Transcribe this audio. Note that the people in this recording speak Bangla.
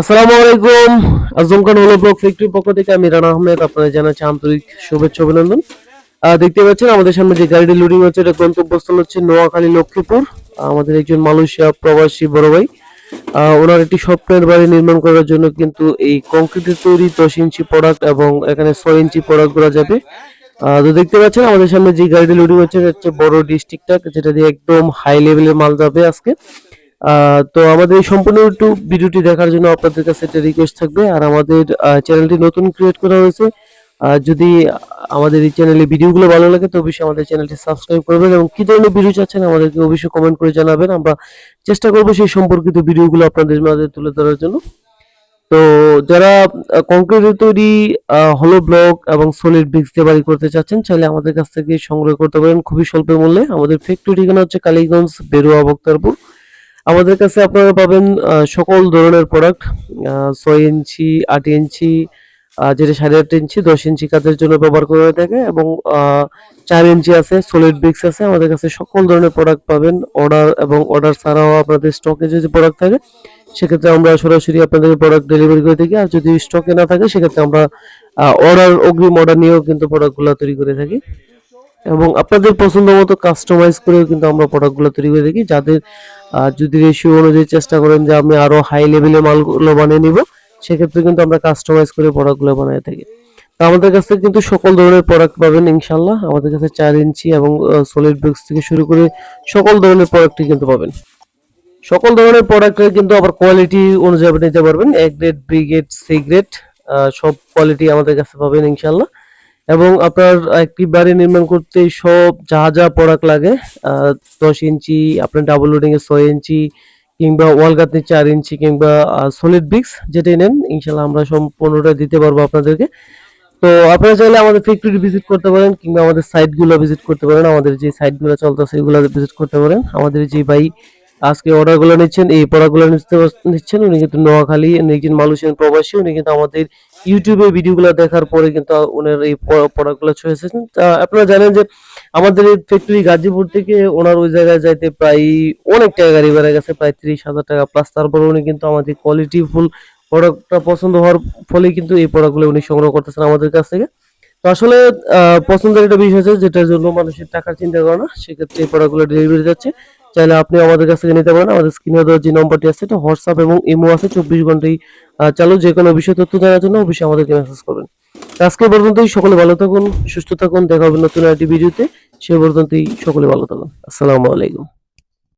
আসসালামু আলাইকুম আজমখান হলো ব্লক ফ্যাক্টরি পক্ষ থেকে আমি রানা আহমেদ, আপনাদের জানাচ্ছি আন্তরিক শুভেচ্ছা অভিনন্দন। দেখতে পাচ্ছেন, আমাদের সামনে যে গাড়িটি লোডিং হচ্ছে, এটা গন্তব্যস্থল হচ্ছে নোয়াখালী লক্ষ্মীপুর। আমাদের একজন মালয়েশিয়া প্রবাসী বড় ভাই। ওনার একটি স্বপ্নের বাড়ি নির্মাণ করার জন্য কিন্তু এই কংক্রিটের তৈরি দশ ইঞ্চি প্রোডাক্ট এবং এখানে ছয় ইঞ্চি প্রোডাক্ট করা যাবে। তো দেখতে পাচ্ছেন, আমাদের সামনে যে গাড়িটি লোডিং হচ্ছে, এটা হচ্ছে বড় ডিস্ট্রিক্টটা যেটা দিয়ে একদম হাই লেভেলের মাল যাবে আজকে। তো আমাদের এই সম্পূর্ণ একটু ভিডিওটি দেখার জন্য আপনাদের কাছে একটা রিকোয়েস্ট থাকবে। আর আমাদের চ্যানেলটি নতুন ক্রিয়েট করা হয়েছে আহ, যদি আমাদের এই চ্যানেলে ভিডিওগুলো ভালো লাগে তো অবশ্যই আমাদের চ্যানেলটি সাবস্ক্রাইব করবেন এবং কী ধরনের ভিডিও চাচ্ছেন আমাদেরকে অবশ্যই কমেন্ট করে জানাবেন। আমরা চেষ্টা করব সেই সম্পর্কিত ভিডিওগুলো আপনাদের মাঝে তুলে ধরার জন্য। তো যারা কংক্রিটের তৈরি হলো ব্লক এবং সলিড ব্রিক্স দিয়ে বাড়ি করতে চাচ্ছেন চাইলে আমাদের কাছ থেকে সংগ্রহ করতে পারেন খুবই স্বল্প মূল্যে। আমাদের ফ্যাক্টরি ঠিকানা হচ্ছে কালীগঞ্জ বেরুয়া বক্তারপুর। আমাদের কাছে আপনারা পাবেন সকল ধরনের প্রোডাক্ট ছয় ইঞ্চি, আট ইঞ্চি যেটা সাড়ে আট ইঞ্চি, দশ ইঞ্চি কাজের জন্য ব্যবহার করা হয়ে থাকে এবং চার ইঞ্চি আছে সলিড ব্রিক্স আছে, আমাদের কাছে সকল ধরনের প্রোডাক্ট পাবেন অর্ডার এবং অর্ডার ছাড়াও আপনাদের স্টকে যদি প্রোডাক্ট থাকে, সেক্ষেত্রে আমরা সরাসরি আপনাদের প্রোডাক্ট ডেলিভারি করে থাকি, আর যদি স্টকে না থাকে, সেক্ষেত্রে আমরা অর্ডার অগ্রিম অর্ডার নিয়েও কিন্তু প্রোডাক্টগুলো তৈরি করে থাকি। এবং আপনাদের পছন্দ মতো কাস্টমাইজ করেও কিন্তু আমরা প্রোডাক্টগুলো তৈরি করে থাকি। যাদের যদি রেশিও অনুযায়ী চেষ্টা করেন যে আমি আরও হাই লেভেলের মালগুলো বানিয়ে নিব, সেক্ষেত্রে কিন্তু আমরা কাস্টমাইজ করে প্রোডাক্টগুলো বানিয়ে থাকি। তো আমাদের কাছ থেকে কিন্তু সকল ধরনের প্রোডাক্ট পাবেন ইনশাল্লাহ আমাদের কাছে চার ইঞ্চি এবং সলিড ব্রিক্স থেকে শুরু করে সকল ধরনের প্রোডাক্টই কিন্তু পাবেন। সকল ধরনের প্রোডাক্টের কিন্তু আবার কোয়ালিটি অনুযায়ী নিতে পারবেন। A grade B grade C grade সব কোয়ালিটি আমাদের কাছে পাবেন ইনশাল্লাহ এবং আপনার একটি বাড়ি নির্মাণ করতে সব যা যা প্রোডাক্ট লাগে দশ ইঞ্চি, আপনার ডাবল লোডিং এর ছয় ইঞ্চি, কিংবা ওয়াল গাঁথনি চার ইঞ্চি, কিংবা সলিড ব্রিক্স যেটাই নেন ইনশাল্লাহ আমরা সম্পূর্ণটা দিতে পারব আপনাদেরকে। তো আপনারা চাইলে আমাদের ফ্যাক্টরি ভিজিট করতে পারেন, কিংবা আমাদের সাইটগুলো ভিজিট করতে পারেন, আমাদের যে সাইটগুলো চলতেছে সেগুলো ভিজিট করতে পারেন। আমাদের যে ভাই আজকে অর্ডারগুলো নিচ্ছেন, এই প্রোডাক্টগুলো নিতে নিচ্ছেন। উনি কিন্তু নোয়াখালী একজন মালয়েশিয়ান প্রবাসী, উনি কিন্তু আমাদের ইউটিউবে ভিডিওগুলো দেখার পরে কিন্তু ওনার এই প্রোডাক্টগুলো এসেছেন। আপনারা জানেন যে আমাদের এই ফ্যাক্টরি গাজীপুর থেকে ওনার ওই জায়গায় যাইতে প্রায় অনেক টাকা গাড়ি বেড়ে গেছে, প্রায় তিরিশ হাজার টাকা প্লাস তারপর উনি কিন্তু আমাদের কোয়ালিটি ফুল প্রোডাক্টটা পছন্দ হওয়ার ফলে কিন্তু এই প্রোডাক্টগুলো উনি সংগ্রহ করতেছেন আমাদের কাছ থেকে। তো আসলে পছন্দের একটা বিষয় আছে যেটার জন্য মানুষের টাকা চিন্তা করে না সেক্ষেত্রে এই প্রোডাক্টগুলো ডেলিভারি যাচ্ছে চাইলে আপনি আমাদের কাছ থেকে নিতে পারেন। আমাদের স্ক্রিনে দেওয়া যে নম্বরটি আছে, এটা হোয়াটসঅ্যাপ এবং ইমো আছে, চব্বিশ ঘন্টাই চালু যে কোনো বিষয় তথ্য জানার জন্য অবশ্যই আমাদেরকে মেসেজ করবেন। আজকে পর্যন্তই, সকলে ভালো থাকুন, সুস্থ থাকুন, দেখা হবে নতুন একটি ভিডিওতে সে পর্যন্তই, সকলে ভালো থাকুন। আসসালামু আলাইকুম।